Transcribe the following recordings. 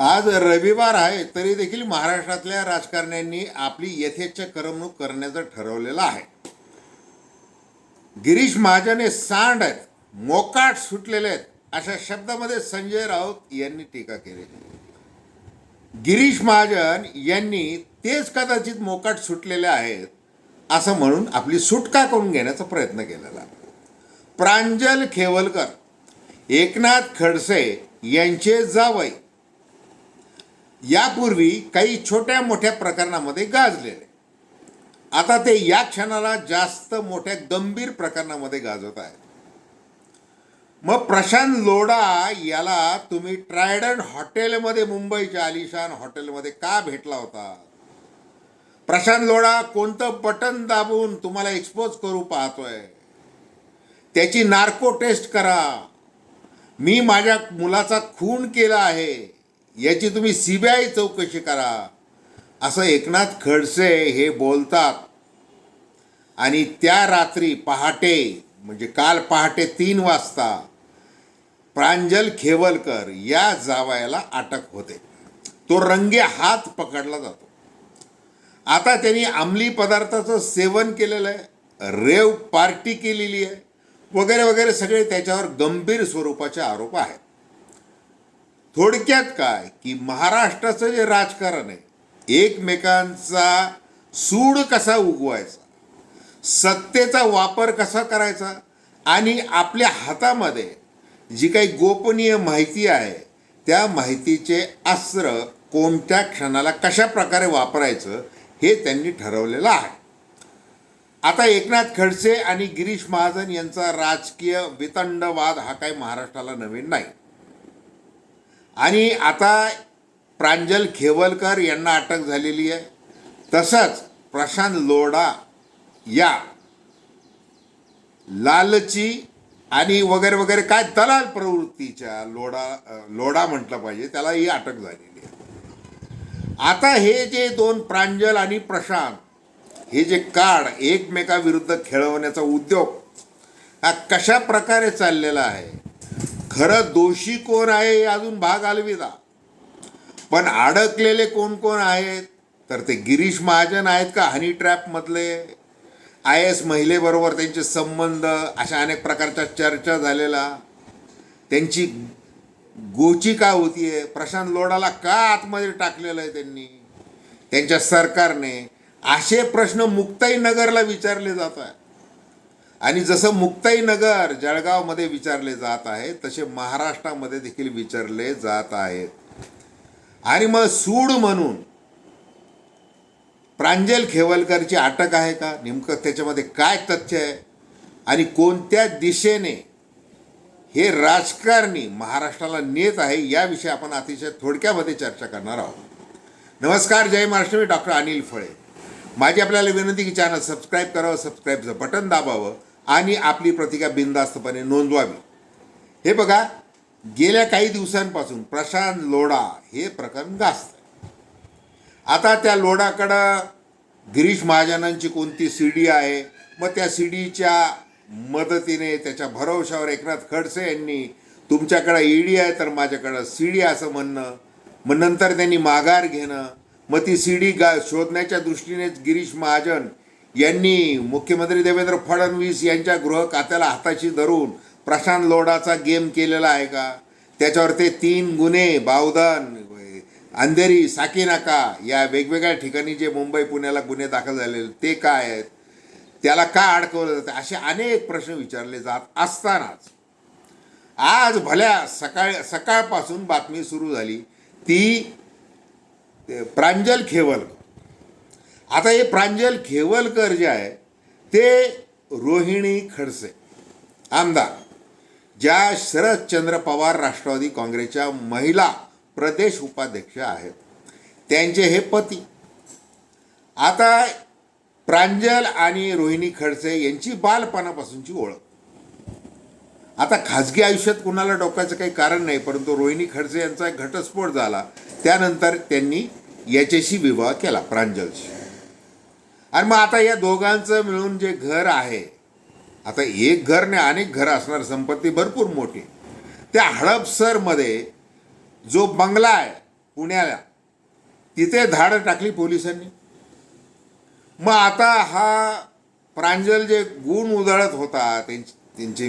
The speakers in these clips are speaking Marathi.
आज रविवार आहे तरी देखील महाराष्ट्रातल्या राजकारण्यांनी आपली यथेच्छ करमणूक करण्याचं ठरवलेलं आहे. गिरीश महाजन हे सांड आहेत मोकाट सुटलेले आहेत अशा शब्दामध्ये संजय राऊत यांनी टीका केली. गिरीश महाजन यांनी तेच कदाचित मोकाट सुटलेले आहेत असं म्हणून आपली सुटका करून घेण्याचा प्रयत्न केलेला प्रांजल खेवलकर एकनाथ खडसे यांचे जावई यापूर्वी काही छोट्या मोठ्या प्रकरणामध्ये गाजलेले. आता ते या क्षणाला जास्त मोठ्या गंभीर प्रकरणामध्ये गाजवत आहेत. मग प्रशांत लोढा याला तुम्ही ट्रायडंट हॉटेलमध्ये मुंबईच्या आलिशान हॉटेलमध्ये का भेटला होता? प्रशांत लोढा कोणतं बटन दाबून तुम्हाला एक्सपोज करू पाहतोय? त्याची नार्को टेस्ट करा. मी माझ्या मुलाचा खून केला आहे. याची तुम्ही सी बी आय चौकशी करा. असं एकनाथ खडसे हे बोलतात. आणि त्या रात्री पहाटे म्हणजे काल पहाटे तीन वाजता प्रांजल खेवलकर या जावयाला अटक होते. तो रंगे हात पकडला जातो. आता त्यांनी अंमली पदार्थाचं सेवन केलेलं आहे. रेव पार्टी केलेली आहे. वगैरे वगैरे सगळे त्याच्यावर गंभीर स्वरूपाचे आरोप आहेत. थोडक्यात काय? की महाराष्ट्राचं जे राजकारण आहे एकमेकांचा सूड कसा उगवायचा? सत्तेचा वापर कसा करायचा? आणि आपल्या हातामध्ये जी काही गोपनीय माहिती आहे त्या माहितीचे अस्त्र कोणत्या क्षणाला कशा प्रकारे वापरायचं हे त्यांनी ठरवलेलं आहे. आता एकनाथ खडसे आणि गिरीश महाजन यांचा राजकीय वितंडवाद हा काही महाराष्ट्राला नवीन नाही. आणि आता प्रांजल खेवलकर यांना अटक झालेली आहे. तसंच प्रशांत लोढा या लालची आणि वगैरे वगैरे काय दलाल प्रवृत्तीच्या लोढा लोढा म्हटलं पाहिजे त्याला ही अटक झालेली आहे. आता हे जे दोन प्रांजल आणि प्रशांत हे जे कार्ड एकमेकाविरुद्ध खेळवण्याचा उद्योग हा कशा प्रकारे चाललेला आहे खरं दोषी कोण आहे हे अजून भाग अलविदा. पण अडकलेले कोण कोण आहेत? तर ते गिरीश महाजन आहेत का? हनी ट्रॅपमधले आय एस महिलेबरोबर त्यांचे संबंध अशा अनेक प्रकारच्या चर्चा झालेला. त्यांची गोची का होतीये. प्रशांत लोढाला का आतमध्ये टाकलेलं आहे त्यांनी? त्यांच्या सरकारने. असे प्रश्न मुक्ताई नगरला विचारले जात आणि जसं मुक्ताई नगर जळगावमध्ये विचारले जात आहे तसे महाराष्ट्रामध्ये देखील विचारले जात आहेत आणि मग सूड म्हणून प्रांजल खेवलकरची अटक आहे का? नेमकं त्याच्यामध्ये काय तथ्य आहे? आणि कोणत्या दिशेने हे राजकारणी महाराष्ट्राला नेत आहे याविषयी आपण अतिशय थोडक्यामध्ये चर्चा करणार आहोत. नमस्कार जय महाराष्ट्र. मी डॉक्टर अनिल फळे. माझी आपल्याला विनंती की चॅनल सबस्क्राईब करावं सबस्क्राईबचं बटन दाबावं. आणि आपली प्रतिका बिनधास्तपणे नोंदवावी. हे बघा गेल्या काही दिवसांपासून प्रशांत लोढा हे प्रकरण गाजत आता त्या लोढाकडं गिरीश महाजनांची कोणती सी डी आहे? मग त्या सी डीच्या मदतीने त्याच्या भरवशावर एकनाथ खडसे यांनी तुमच्याकडं ईडी आहे तर माझ्याकडं सी डी असं म्हणणं. मग नंतर त्यांनी माघार घेणं. मग ती सी डी गा शोधण्याच्या दृष्टीनेच गिरीश महाजन यांनी मुख्यमंत्री देवेंद्र फडणवीस यांच्या गृह खात्याला हाताशी धरून प्रशांत लोडाचा गेम केलेला आहे का? त्याच्यावर ते तीन गुन्हे बावधन अंधेरी साकीनाका या वेगवेगळ्या ठिकाणी जे मुंबई पुण्याला गुन्हे दाखल झालेले ते काय आहेत? त्याला का अडकवलं जातं? असे अनेक प्रश्न विचारले जात असतानाच. आज भल्या सकाळ सकाळपासून बातमी सुरू झाली. ती प्रांजल खेवलकर आता हे प्रांजल खेवलकर जे आहे ते रोहिणी खडसे आमदार ज्या शरदचंद्र पवार राष्ट्रवादी काँग्रेसच्या महिला प्रदेश उपाध्यक्ष आहेत. त्यांचे हे पती. आता प्रांजल आणि रोहिणी खडसे यांची बालपणापासूनची ओळख. आता खाजगी आयुष्यात कुणाला डोकायचं काही कारण नाही परंतु रोहिणी खडसे यांचा एक घटस्फोट झाला. त्यानंतर त्यांनी याच्याशी विवाह केला प्रांजलशी. आणि मग आता या दोघांचं मिळून जे घर आहे आता एक घर नाही अनेक घरं असणार संपत्ती भरपूर मोठी. त्या हडपसरमध्ये जो बंगला आहे पुण्याला तिथे धाड टाकली पोलिसांनी. मग आता हा प्रांजल जे गुण उधळत होता त्यांचे त्यांचे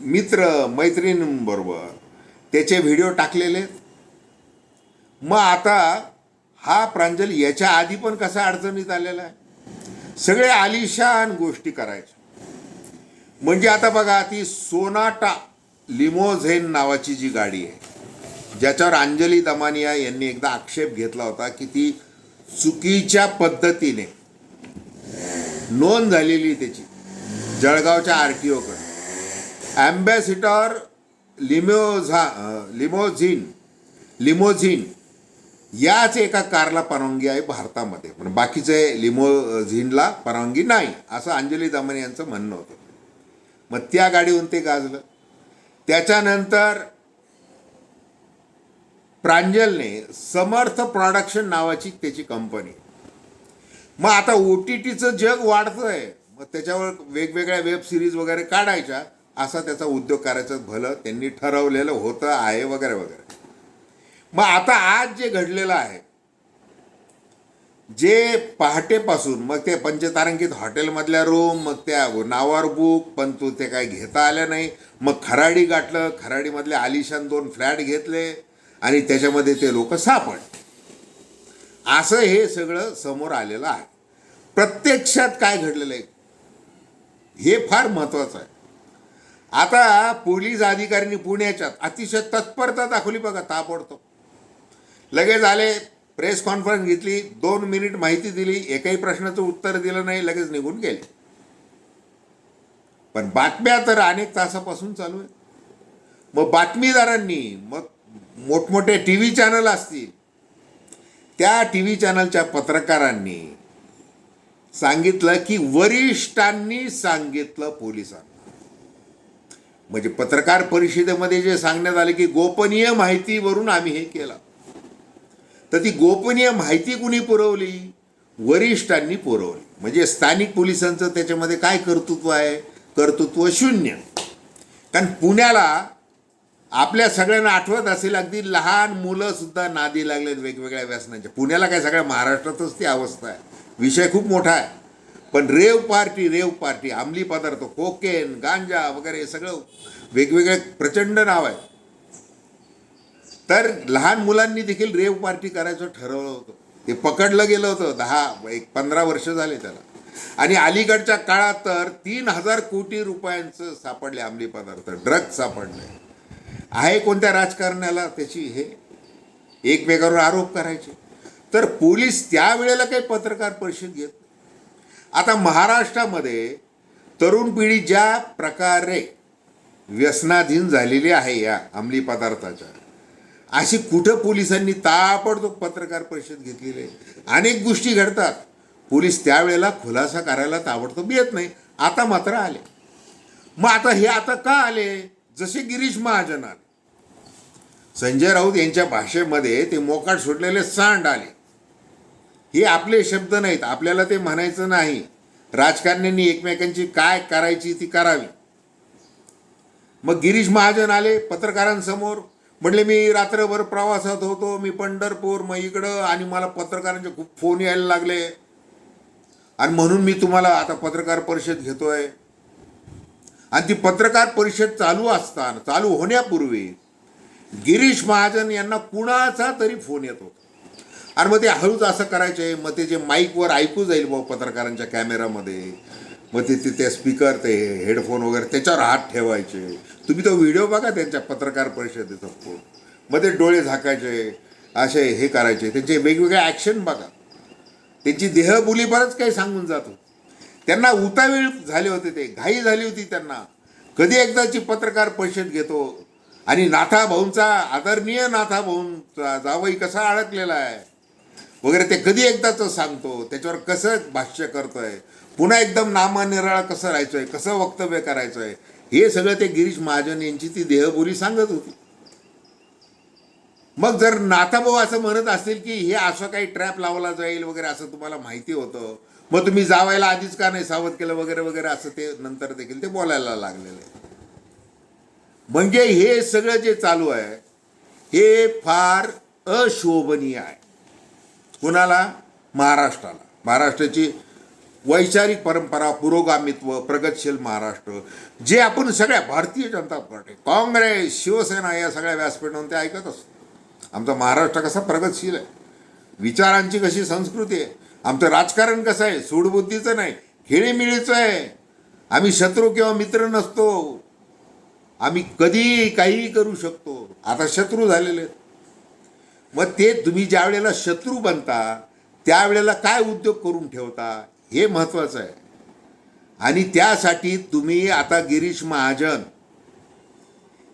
मित्र मैत्रिणींबरोबर त्याचे व्हिडिओ टाकलेले. आहेत. मग आता हा प्रांजल याच्या आधी पण कसा अडचणीत आलेला आहे? सगळे आलिशान गोष्टी करायच्या म्हणजे आता बघा ती सोनाटा लिमोझेन नावाची जी गाडी आहे ज्याच्यावर अंजली दमानिया यांनी एकदा आक्षेप घेतला होता की ती चुकीच्या पद्धतीने नोंद झालेली त्याची जळगावच्या आर टी ओकडे ॲम्बॅसिडर लिमोझा लिमोझिन लिमोझिन याच एका कारला परवानगी आहे भारतामध्ये. पण बाकीचे लिमोझिनला परवानगी नाही असं अंजली दमन यांचं म्हणणं होतं. मग त्या गाडीहून ते गाजलं. त्याच्यानंतर प्रांजलने समर्थ प्रॉडक्शन नावाची त्याची कंपनी मग आता ओ टी टीचं जग वाढतंय. मग त्याच्यावर वेगवेगळ्या वेब सिरीज वगैरे काढायच्या असा त्याचा उद्योग करायचं भलं त्यांनी ठरवलेलं होतं आहे वगैरे वगैरे. मग आता आज जे घडलेलं आहे जे पहाटेपासून मग ते पंचतारांकित हॉटेलमधल्या रूम मग त्या नावावर बुक पण तू ते काय घेता आलं नाही. मग खराडी गाठलं खराडीमधले आलिशान दोन फ्लॅट घेतले आणि त्याच्यामध्ये ते लोक सापडले. असं हे सगळं समोर आलेलं आहे. प्रत्यक्षात काय घडलेलं आहे हे फार महत्त्वाचं आहे. आता पोलीस अधिकाऱ्यांनी पुण्याच्यात अतिशय तत्परता दाखवली बघा ताबडतोब. लगेच आले प्रेस कॉन्फरन्स घेतली दोन मिनिट माहिती दिली एकही प्रश्नाचं उत्तर दिलं नाही लगेच निघून गेले. पण बातम्या तर अनेक तासापासून चालू आहे मग बातमीदारांनी मग मोठमोठे टी व्ही चॅनल असतील त्या टी व्ही चॅनलच्या पत्रकारांनी सांगितलं की वरिष्ठांनी सांगितलं पोलिसांना. म्हणजे पत्रकार परिषदेमध्ये जे सांगण्यात आले की गोपनीय माहितीवरून आम्ही हे केलं. तर ती गोपनीय माहिती कुणी पुरवली? वरिष्ठांनी पुरवली. म्हणजे स्थानिक पोलिसांचं त्याच्यामध्ये काय कर्तृत्व आहे? कर्तृत्व शून्य. कारण पुण्याला आपल्या सगळ्यांना आठवत असेल अगदी लहान मुलंसुद्धा नादी लागलेत वेगवेगळ्या व्यसनाच्या पुण्याला काय सगळ्या महाराष्ट्रातच ती अवस्था आहे. विषय खूप मोठा आहे. पण रेव पार्टी रेव पार्टी अंमली पदार्थ कोकेन गांजा वगैरे हे सगळं वेगवेगळे प्रचंड नाव आहे. तर लहान मुलांनी देखील रेव पार्टी करायचं ठरवलं होतं. ते पकडलं गेलं होतं दहा एक पंधरा वर्ष झाले त्याला. आणि अलीकडच्या काळात तर तीन हजार कोटी रुपयांचं सापडले अंमली पदार्थ ड्रग्ज सापडले. आहे कोणत्या राजकारण्याला त्याची हे? एकमेकावर आरोप करायचे. तर पोलीस त्यावेळेला काही पत्रकार परिषद घेत आता महाराष्ट्रामध्ये तरुण पिढी ज्या प्रकारे व्यसनाधीन झालेली आहे या अंमली पदार्थाच्या अशी कुठं पोलिसांनी ताबडतोब पत्रकार परिषद घेतलेली आहे? अनेक गोष्टी घडतात. पोलीस त्यावेळेला खुलासा करायला ताबडतोब येत नाही. आता मात्र आले. मग आता हे आता का आले? जसे गिरीश महाजन आले. संजय राऊत यांच्या भाषेमध्ये ते मोकाट सोडलेले सांड आले. हे आपले शब्द नाहीत. आपल्याला ते म्हणायचं नाही. राजकारण्यांनी एकमेकांची काय करायची ती करावी. मग गिरीश महाजन आले पत्रकारांसमोर. म्हणले मी रात्रभर प्रवासात होतो मी पंढरपूर मग इकडं आणि मला पत्रकारांचे खूप फोन यायला लागले. आणि म्हणून मी तुम्हाला आता पत्रकार परिषद घेतोय. आणि ती पत्रकार परिषद चालू असताना चालू होण्यापूर्वी गिरीश महाजन यांना कुणाचा तरी फोन येतो आणि मग ते हळूच असं करायचे मग ते जे माईकवर ऐकू जाईल बाबा पत्रकारांच्या कॅमेरामध्ये मग ते ते स्पीकर ते हेडफोन वगैरे त्याच्यावर हात ठेवायचे. तुम्ही तो व्हिडिओ बघा त्यांच्या पत्रकार परिषदेचा फोन मग ते डोळे झाकायचे असे हे करायचे. त्यांचे वेगवेगळे ॲक्शन बघा. त्यांची देहबोली बरंच काही सांगून जातो. त्यांना उतावीळ झाले होते ते घाई झाली होती त्यांना. कधी एकदाची पत्रकार परिषद घेतो. आणि नाथा भाऊंचा आदरणीय नाथा भाऊंचा जावई कसा अडकलेला आहे. वगैरे ते कधी एकदाच सांगतो. त्याच्यावर कसं भाष्य करतोय. पुन्हा एकदम नामनिराळा कसं राहायचंय कसं वक्तव्य करायचंय हे सगळं ते गिरीश महाजन यांची ती देहबोली सांगत होती. मग जर नाथाभाऊ असं म्हणत असतील की हे असं काही ट्रॅप लावला जाईल वगैरे असं तुम्हाला माहिती होतं मग तुम्ही जावायला आधीच का नाही सावध केलं वगैरे वगैरे असं ते नंतर देखील ते बोलायला लागलेलं. आहे म्हणजे हे सगळं जे चालू आहे हे फार अशोभनीय आहे. कुणाला? महाराष्ट्राला. महाराष्ट्राची वैचारिक परंपरा पुरोगामित्व प्रगतशील महाराष्ट्र जे आपण सगळ्या भारतीय जनता पार्टी काँग्रेस शिवसेना या सगळ्या व्यासपीठावर ते ऐकत असतो आमचा महाराष्ट्र कसा प्रगतशील आहे? विचारांची कशी संस्कृती आहे? आमचं राजकारण कसं आहे? सूडबुद्धीचं नाही खेळीमिळीचं आहे. आम्ही शत्रू किंवा मित्र नसतो. आम्ही कधी काहीही करू शकतो. आता शत्रू झालेले आहेत. मग ते तुम्ही ज्या वेळेला शत्रू बनता त्यावेळेला काय उद्योग करून ठेवता? हे महत्त्वाचं आहे. आणि त्यासाठी तुम्ही आता गिरीश महाजन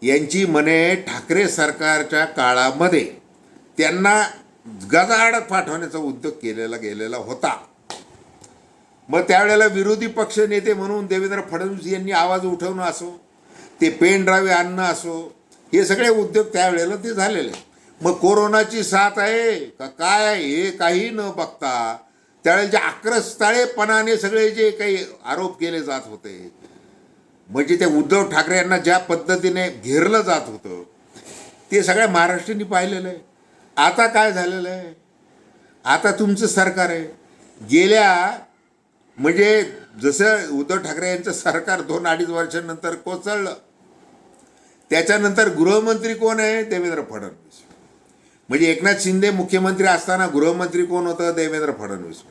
यांची मने ठाकरे सरकारच्या काळामध्ये त्यांना गजाआड पाठवण्याचा उद्योग केलेला गेलेला होता. मग त्यावेळेला विरोधी पक्ष नेते म्हणून देवेंद्र फडणवीस यांनी आवाज उठवणं असो ते पेन ड्रावे आणणं असो हे सगळे उद्योग त्यावेळेला ते झालेले. मग कोरोनाची साथ आहे का? काय आहे? हे काही न बघता त्यावेळेला जे आक्रस्ताळेपणाने सगळे जे काही आरोप केले जात होते म्हणजे ते उद्धव ठाकरे यांना ज्या पद्धतीने घेरलं जात होतं ते सगळ्या महाराष्ट्रांनी पाहिलेलं आहे. आता काय झालेलं आहे? आता तुमचं सरकार आहे. गेल्या म्हणजे जसं उद्धव ठाकरे यांचं सरकार दोन अडीच वर्षानंतर कोसळलं त्याच्यानंतर गृहमंत्री कोण आहे? देवेंद्र फडणवीस. म्हणजे एकनाथ शिंदे मुख्यमंत्री असताना गृहमंत्री कोण होतं? देवेंद्र फडणवीस.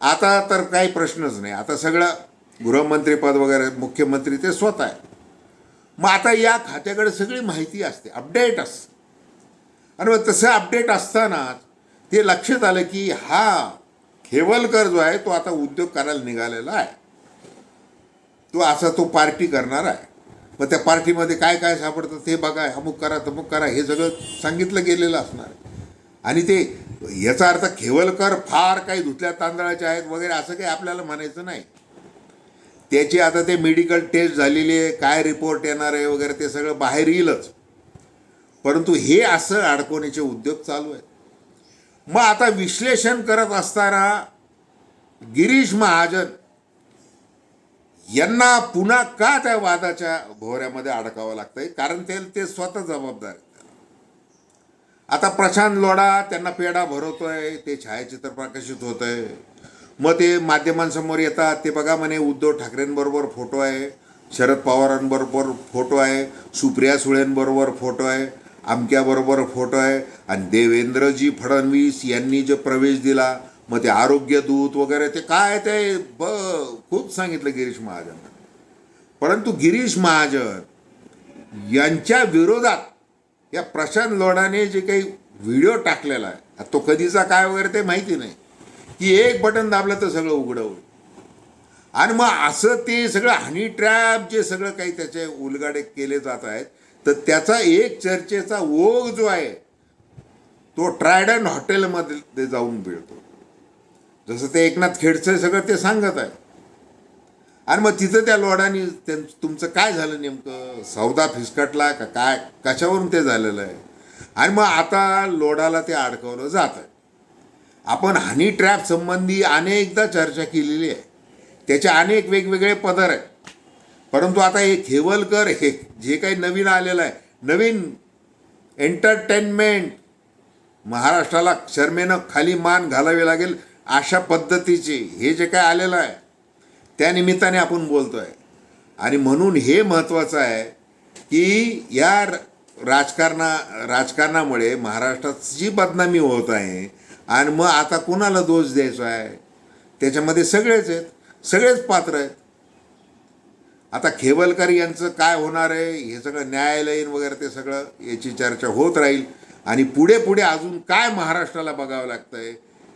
आता तर काही प्रश्नच नाही. आता सगळं गृहमंत्रीपद वगैरे मुख्यमंत्री ते स्वतः आहे. मग आता या खात्याकडे सगळी माहिती असते अपडेट असते आणि मग तसं अपडेट असतानाच ते लक्षात आलं की हा खेवलकर जो आहे तो आता उद्योग करायला निघालेला आहे. तो असा तो पार्टी करणार आहे. मग त्या पार्टीमध्ये काय काय सापडतं ते बघा अमुक करा तमुक करा हे सगळं सांगितलं गेलेलं असणार आहे. आणि ते याचा अर्थ खेवलकर फार काही धुतल्या तांदळाचे आहेत वगैरे असं काही आपल्याला म्हणायचं नाही. त्याची आता ते मेडिकल टेस्ट झालेली आहे काय रिपोर्ट येणार आहे वगैरे ते सगळं बाहेर येईलच परंतु हे असं अडकवण्याचे उद्योग चालू आहेत. मग आता विश्लेषण करत असताना गिरीश महाजन यांना पुन्हा का त्या वादाच्या भोवऱ्यामध्ये अडकावं लागतंय? कारण ते ते स्वतः जबाबदार आहेत. आता प्रशांत लोढा त्यांना पेढा भरवतो आहे ते छायाचित्र प्रकाशित होत आहे मग ते माध्यमांसमोर येतात ते बघा म्हणे उद्धव ठाकरेंबरोबर फोटो आहे शरद पवारांबरोबर फोटो आहे सुप्रिया सुळेंबरोबर फोटो आहे आमक्याबरोबर फोटो आहे आणि देवेंद्रजी फडणवीस यांनी जो प्रवेश दिला मग ते आरोग्य दूत वगैरे ते काय ते ब खूप सांगितलं गिरीश महाजन. परंतु गिरीश महाजन यांच्या विरोधात या प्रशांत लोढाने जे काही व्हिडिओ टाकलेला आहे तो कधीचा काय वगैरे ते माहिती नाही. की एक बटन दाबलं तर सगळं उघडं होईल. आणि मग असं ते सगळं हनी ट्रॅप जे सगळं काही त्याचे उलगाडे केले जात आहेत तर त्याचा एक चर्चेचा ओघ जो आहे तो ट्रायडन हॉटेलमध्ये जाऊन मिळतो. जसं ते एकनाथ खेडचं सगळं ते सांगत आहे आणि मग तिथं त्या लोडानी त्यां तुमचं काय झालं नेमकं? सौदा फिसकटला का काय? कशावरून ते झालेलं आहे? आणि मग आता लोडाला ते अडकवलं जात आहे आपण हनी ट्रॅप संबंधी अनेकदा चर्चा केलेली आहे. त्याचे अनेक वेगवेगळे पदर आहेत. परंतु आता हे खेवलकर हे जे काही नवीन आलेलं आहे नवीन एंटरटेनमेंट महाराष्ट्राला शर्मेनं खाली मान घालावी लागेल अशा पद्धतीचे हे जे काय आलेलं आहे त्या निमित्ताने आपण बोलतो आहे आणि म्हणून हे महत्त्वाचं आहे की या राजकारणा राजकारणामुळे महाराष्ट्रात जी बदनामी होत आहे. आणि मग आता कुणाला दोष द्यायचा आहे? त्याच्यामध्ये सगळेच आहेत. सगळेच पात्र आहेत. आता खेवलकर यांचं काय होणार आहे? हे सगळं न्यायालयीन वगैरे ते सगळं याची चर्चा होत राहील. आणि पुढे पुढे अजून काय महाराष्ट्राला बघावं लागतंय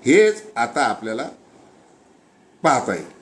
हेच आता आपल्याला पाहता येईल.